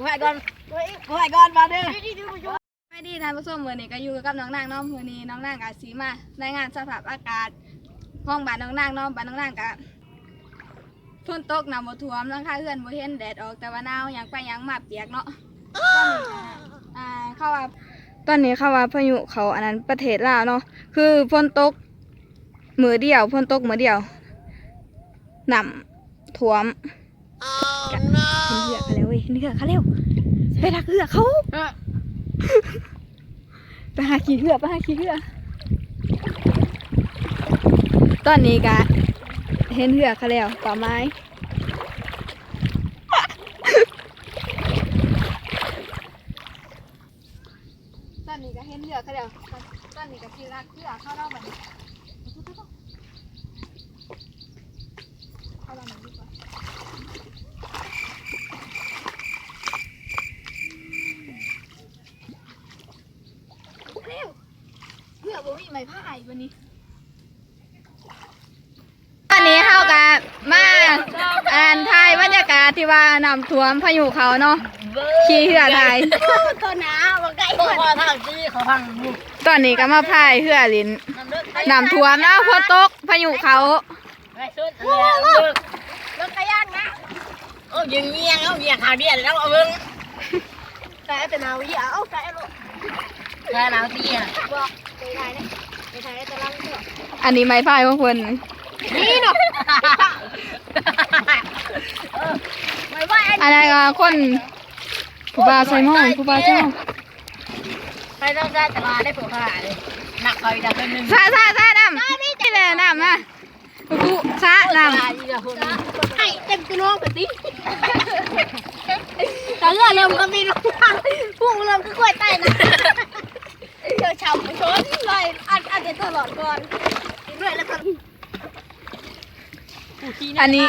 กูให้ก่อนกูให้ก่อนมาเด้อไม่ดีท่านผู้ชมมือนี้ก็อยู่กับน้องนางเน้องมือนี้น้องนางกับสีมารายงานสภาพอากาศ ห้องบ้านน้องนางเน้องบ้านน้องนางกับฝนตกน้ำบ่ท่วมหลังคาเรือนบ่เห็นแดดออกแต่ว่าหนาวยังไปยังมาเปียกเนาะตอนนี้ก็อ่าเข้าว่าตอนนี้เข้าว่าพายุเขาอันนั้นประเทศลาวเนาะคือฝนตกมือเดียวฝนตกมือเดียวน้ำท่วมเห็น เหือกเขาแล้วเว้ยเห็นเหือกเขาแล้วไปทักเหือกเขาไปหาขี้เหือไปหาขี้เหือตอนนี้กะเห็นเหือกเขาแล้วป่าไม้ตอนนี้ก็เห็นเหือกเขาแล้วตอนนี้ก็คือรักเหือกเข้าเราแบบนี้เข้าเราแบบนี้ดีกว่าเร็วเหือ กบ่มีไม้พายวันนี้ตอนนี้เข้ากันมาอ่านทายบรรยากาศที่ว่าน้ำท่วมพายุเขาเนาะขี่เหือไทยตัวหนาวบ่ไกลตัวพอทางจี้เขาพังลูกตอนนี้ก็มาพายเหือลินน้ำท่วมเนาะฝนตกพายุเขาไปสุดเนี่ยลูกรถกระยานนะโอ้ยิงเงียงเอาเงียงขาเดียนแล้วเอาเบิ่งแต่แต่หนาวอีเอาแต่ลูกแต่หนาวตีอะบอก ไปถ่ายนะไปถ่ายแต่ลังเถอะอันนี้ไม้พายของเพิ่นนี่เนาะไม่ว่าอันนั้นก็คนผู้บ่าวใส่หม้อผู้บ่าวใส่หม้อไปต้องได้ตลาดได้ผัวขนาดเลยหนักคอยดับเป็นหนึ่งซาซาซาน้ำนี่เลยน้ำนะกูซาน้ำให้เต็มตัวน้องกันดิแต่เรื่องเริ่มก็มีน้องพวกเริ่มก็กล้วยใต้นะเดี๋ยวชาวชนเลยอัดอัดเดี๋ยวตลอดก่อนด้วยแล้วก็ อันนี้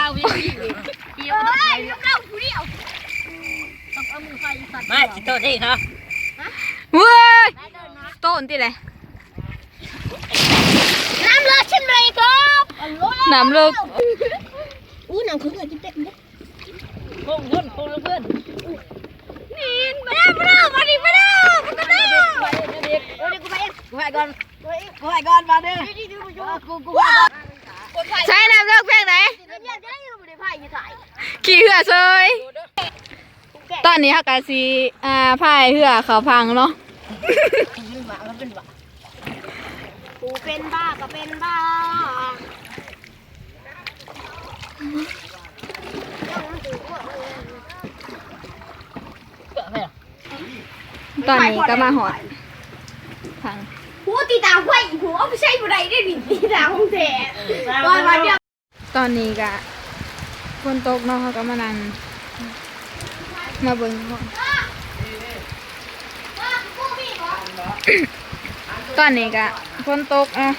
เดียวได้เล่าผู้เดียวต้องเอามือไฟสัตว์มาจิตโตได้ครับเว้ยโต้นที่ไหนน้ำเลือดฉันเลยครับน้ำเลิกอู้หนังคือเกิดเต็มเลยโค้งเพื่อนโค้งเพื่อนนี่มาแล้วมาแล้วมาดิมาแล้วมาแล้วเด็กเดี๋ยวกูไปเองกูไปก่อนกูไปก่อนมาเด้อกูกูไปก่อนใช้น้ำเลิกเพ ขี่เหือเซยตอนนี้ฮักกาซีอ่าพายเหือเขาพังเนาะเป็นบ้าก็เป็นบ้ากูเป็นบ้าก็เป็นบ้าตอนนี้ก็มาหอดพังหัวตีตาไฟหัวไม่ใช่บุไรได้ดิตีตาของแท้ว่ามาเดียว ตอนนี้ก็ฝนตกเนาะเขาก็มานั่งมาเบิ่งก่อนตอนนี้ก็ฝนตกเนาะ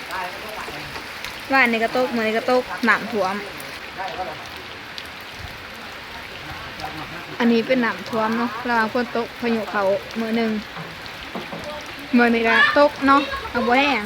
ว่านนี้ก็ตกมือนี้ก็ตกน้ำท่วม อันนี้เป็นหน้ำท่วมเนาะระหว่างฝนตกพายุเขามือหนึ่งมือนี้ก็ตกเนาะเอาบ่แห้ง